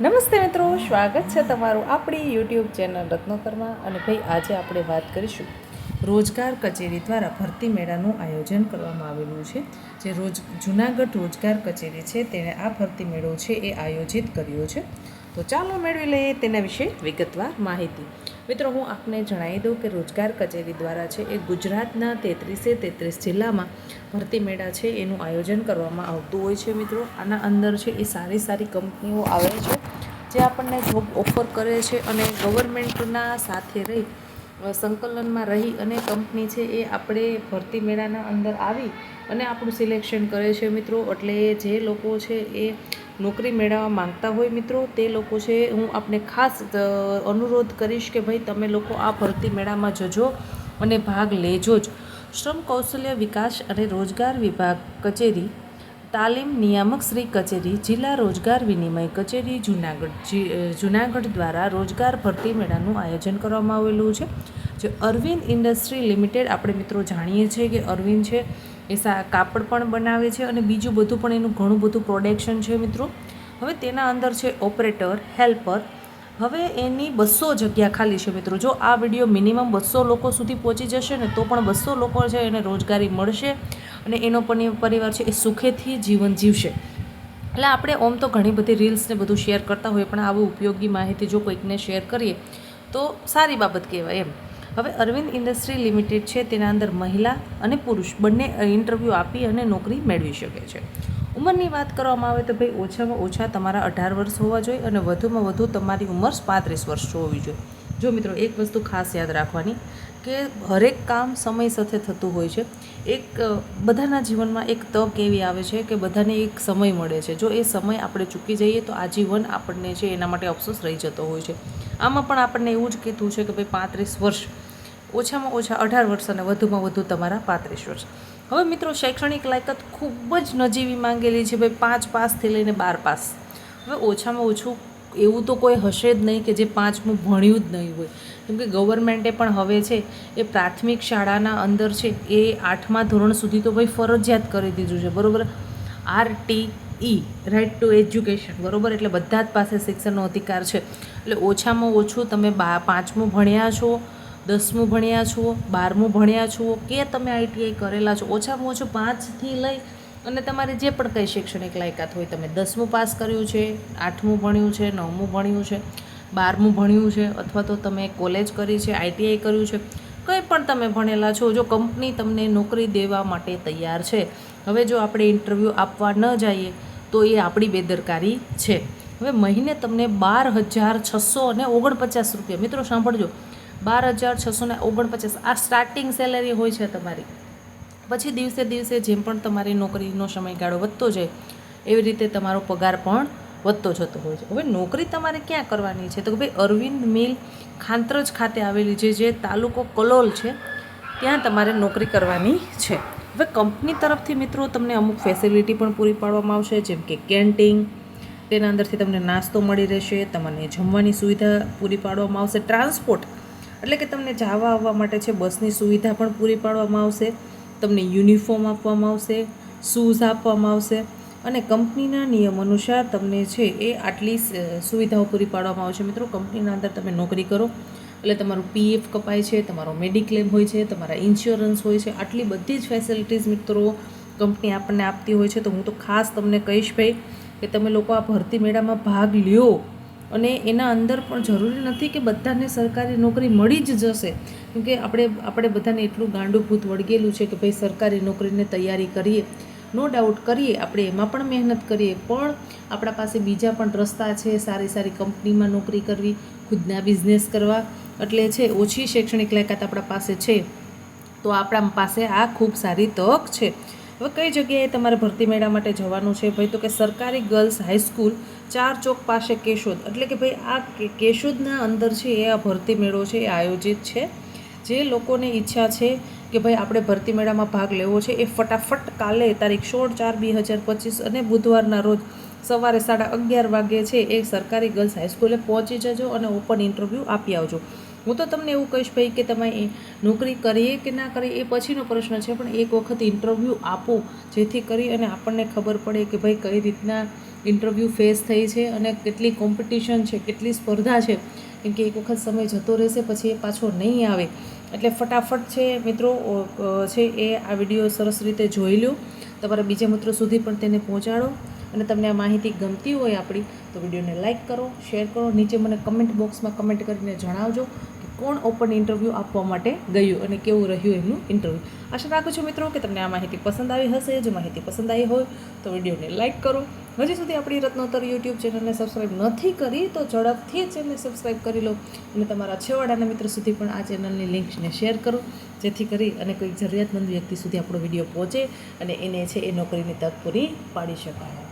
નમસ્તે મિત્રો, સ્વાગત છે તમારું આપણી યુટ્યુબ ચેનલ રત્નોતરમાં અને ભાઈ, આજે આપણે વાત કરીશું રોજગાર કચેરી દ્વારા ભરતી મેળાનું આયોજન કરવામાં આવેલું છે. જે રોજ, જુનાગઢ રોજગાર કચેરી છે, તેણે આ ભરતી મેળો છે એ આયોજિત કર્યો છે. તો ચાલો મેળવી લઈએ તેના વિશે વિગતવાર માહિતી. મિત્રો, હું આપને જણાવી દઉં કે રોજગાર કચેરી દ્વારા છે એ ગુજરાતના તેત્રીસે તેત્રીસ જિલ્લામાં ભરતી મેળા છે એનું આયોજન કરવામાં આવતું હોય છે મિત્રો. આના અંદર છે એ સારી સારી કંપનીઓ આવે છે, જે આપણને જોબ ઓફર કરે છે અને ગવર્મેન્ટના સાથે રહી સંકલનમાં રહી અને કંપની છે એ આપણે ભરતી મેળાના અંદર આવી અને આપણું સિલેક્શન કરે છે મિત્રો. એટલે જે લોકો છે એ નોકરી મેળવવા માંગતા હોય મિત્રો, તે લોકો છે, હું આપને ખાસ અનુરોધ કરીશ કે ભાઈ તમે લોકો આ ભરતી મેળામાં જજો અને ભાગ લેજો જ. શ્રમ કૌશલ્ય વિકાસ અને રોજગાર વિભાગ કચેરી, તાલીમ નિયામક શ્રી કચેરી, જિલ્લા રોજગાર વિનિમય કચેરી, જુનાગઢ જુનાગઢ દ્વારા રોજગાર ભરતી મેળાનું આયોજન કરવામાં આવેલું છે. જે અરવિંદ ઇન્ડસ્ટ્રી લિમિટેડ, આપણે મિત્રો જાણીએ છીએ કે અરવિંદ છે એ સા કાપડ પણ બનાવે છે અને બીજું બધું પણ એનું ઘણું બધું પ્રોડક્શન છે મિત્રો. હવે તેના અંદર છે ઓપરેટર હેલ્પર હવે એની બસો જગ્યા ખાલી છે મિત્રો. જો આ વીડિયો મિનિમમ બસો લોકો સુધી પહોંચી જશે ને, તો પણ બસો લોકો છે એને રોજગારી મળશે અને એનો પણ પરિવાર છે એ સુખેથી જીવન જીવશે. એટલે આપણે ઓમ તો ઘણી બધી રીલ્સને બધું શેર કરતા હોઈએ, પણ આવું ઉપયોગી માહિતી જો કોઈકને શેર કરીએ, તો સારી બાબત કહેવાય એમ. હવે અરવિંદ ઇન્ડસ્ટ્રી લિમિટેડ છે, તેના અંદર મહિલા અને પુરુષ બંને ઇન્ટરવ્યૂ આપી અને નોકરી મેળવી શકે છે. ઉંમરની વાત કરવામાં આવે તો ભાઈ ઓછામાં ઓછા તમારા અઢાર વર્ષ હોવા જોઈએ અને વધુમાં વધુ તમારી ઉંમર પાંત્રીસ વર્ષ હોવી જોઈએ. જો મિત્રો એક વસ્તુ ખાસ યાદ રાખવાની કે હરેક કામ સમય સાથે થતું હોય છે. એક બધાના જીવનમાં એક તક એવી આવે છે કે બધાને એક સમય મળે છે. જો એ સમય આપણે ચૂકી જઈએ તો આજીવન આપણને છે એના માટે અફસોસ રહી જતો હોય છે. આમાં પણ આપણને એવું જ કીધું છે કે ભાઈ પાંત્રીસ વર્ષ ઓછામાં ઓછા અઢાર વર્ષ અને વધુમાં વધુ તમારા પાંત્રીસ વર્ષ હવે મિત્રો, શૈક્ષણિક લાયકાત ખૂબ જ નજીવી માંગેલી છે. ભાઈ, પાંચ પાસથી લઈને બાર પાસ. હવે ઓછામાં ઓછું એવું તો કોઈ હશે જ નહીં કે જે પાંચમું ભણ્યું જ નહીં હોય. કેમ કે ગવર્મેન્ટે પણ હવે છે, એ પ્રાથમિક શાળાના અંદર છે, એ આઠમા ધોરણ સુધી તો ભાઈ ફરજિયાત કરી દીધું છે. બરાબર? R T E right to education બરાબર? એટલે બધા જ પાસે શિક્ષણનો અધિકાર છે. એટલે ઓછામાં ઓછું તમે બા પાંચમું ભણ્યા છો દસમું ભણ્યા છો, બારમું ભણ્યા છો, કે તમે આઈટીઆઈ કરેલા છો, ઓછામાં ઓછું પાંચથી લઈ અને તમારે જે પણ કંઈ શૈક્ષણિક લાયકાત હોય, તમે દસમું પાસ કર્યું છે, આઠમું ભણ્યું છે, નવમું ભણ્યું છે, બારમું ભણ્યું છે, અથવા તો તમે કોલેજ કરી છે, આઈટીઆઈ કર્યું છે, કંઈ પણ તમે ભણેલા છો, જો કંપની તમને નોકરી દેવા માટે તૈયાર છે, હવે જો આપણે ઇન્ટરવ્યૂ આપવા ન જઈએ, તો એ આપણી બેદરકારી છે. હવે મહિને તમને બાર હજાર છસો અને ઓગણપચાસ રૂપિયા, મિત્રો સાંભળજો બાર હજાર છસો ને ઓગણપચાસ. આ સ્ટાર્ટિંગ સેલેરી હોય છે તમારી. પછી દિવસે દિવસે જેમ પણ તમારી નોકરીનો સમયગાળો વધતો જાય, એવી રીતે તમારો પગાર પણ વધતો જતો હોય છે. હવે નોકરી તમારે ક્યાં કરવાની છે? તો કે ભાઈ અરવિંદ મિલ ખાંતરજ ખાતે આવેલી છે જે તાલુકો કલોલ છે, ત્યાં તમારે નોકરી કરવાની છે. હવે કંપની તરફથી મિત્રો તમને અમુક ફેસિલિટી પણ પૂરી પાડવામાં આવશે, જેમ કે કેન્ટીન, તેના અંદરથી તમને નાસ્તો મળી રહેશે, તમને જમવાની સુવિધા પૂરી પાડવામાં આવશે ટ્રાન્સપોર્ટ એટલે કે તમને જવા આવવા માટે છે, બસની સુવિધા પણ પૂરી પાડવામાં આવશે, તમને યુનિફોર્મ આપવામાં આવશે, શૂઝ આપવામાં આવશે અને કંપનીના નિયમ અનુસાર તમને છે, એ આટલી સુવિધાઓ પૂરી પાડવામાં આવશે. મિત્રો, કંપનીના અંદર તમે નોકરી કરો, એટલે તમારું પીએફ કપાય છે, તમારો મેડિક્લેમ હોય છે, તમારા ઇન્સ્યોરન્સ હોય છે, આટલી બધી જ ફેસિલિટીઝ મિત્રો કંપની આપણને આપતી હોય છે. તો હું તો ખાસ તમને કહીશ ભાઈ કે તમે લોકો આ ભરતી મેળામાં ભાગ લ્યો. અને એના અંદર પણ જરૂરી નથી કે બધાને સરકારી નોકરી મળી જ જશે. કેમકે આપણે આપણે બધાને એટલું ગાંડુભૂત વળગેલું છે કે ભાઈ સરકારી નોકરીને તૈયારી કરીએ. નો ડાઉટ કરીએ, આપણે એમાં પણ મહેનત કરીએ. પણ આપણા પાસે બીજા પણ રસ્તા છે, સારી સારી કંપનીમાં નોકરી કરવી, ખુદના બિઝનેસ કરવા. એટલે છે, ઓછી શૈક્ષણિક લાયકાત આપણા પાસે છે. તો આપણા પાસે આ ખૂબ સારી તક છે. હવે કઈ જગ્યાએ તમારે ભરતી મેળા માટે જવાનું છે? ભાઈ તો કે સરકારી ગર્લ્સ હાઈસ્કૂલ ચાર ચોક પાસે કેશોદ. એટલે કે ભાઈ આ કેશોદના અંદર છે એ આ ભરતી મેળો છે, એ આયોજિત છે. જે લોકોને ઈચ્છા છે કે ભાઈ આપણે ભરતી મેળામાં ભાગ લેવો છે, એ ફટાફટ કાલે તારીખ સોળ ચાર બે હજાર પચીસ અને બુધવારના રોજ સવારે સાડા અગિયાર વાગે છે એ સરકારી ગર્લ્સ હાઈસ્કૂલે પહોંચી જજો અને ઓપન ઇન્ટરવ્યૂ આપી આવજો. હું તો તમને એવું કહીશ ભાઈ કે તમે નોકરી કરીએ કે ના કરીએ એ પછીનો પ્રશ્ન છે, પણ એક વખત ઇન્ટરવ્યૂ આપો, જેથી કરી અને આપણને ખબર પડે કે ભાઈ કઈ રીતના ઇન્ટરવ્યૂ ફેસ થઈ છે અને કેટલી કોમ્પિટિશન છે, કેટલી સ્પર્ધા છે. કેમ કે એક વખત સમય જતો રહેશે, પછી એ પાછો નહીં આવે. એટલે ફટાફટ છે મિત્રો છે એ આ વીડિયો સરસ રીતે જોઈ લો તમારા બીજા મિત્રો સુધી પણ તેને પહોંચાડો. અને તમને આ માહિતી ગમતી હોય આપણી, તો વિડીયોને લાઇક કરો શેર કરો. નીચે મને કમેન્ટ બોક્સમાં કમેન્ટ કરીને જણાવજો. કોણ ઓપન ઇન્ટરવ્યૂ આપવા માટે ગયું અને કેવું રહ્યું એમનું ઇન્ટરવ્યૂ આશા રાખું છું મિત્રો કે તમને આ માહિતી પસંદ આવી હશે. જો માહિતી પસંદ આવી હોય તો વિડીયોને લાઇક કરો. હજી સુધી આપણી રત્નોત્તર યુટ્યુબ ચેનલને સબસ્ક્રાઈબ નથી કરી તો ઝડપથી જ ચેનલને સબસ્ક્રાઈબ કરી લો અને તમારા છેવાડાના મિત્રો સુધી પણ આ ચેનલની લિંક્સને શેર કરો. જેથી કરી અને કોઈ જરૂરિયાતમંદ વ્યક્તિ સુધી આપણો વીડિયો પહોંચે અને એને છે એ નોકરીની તક પૂરી પાડી શકાય.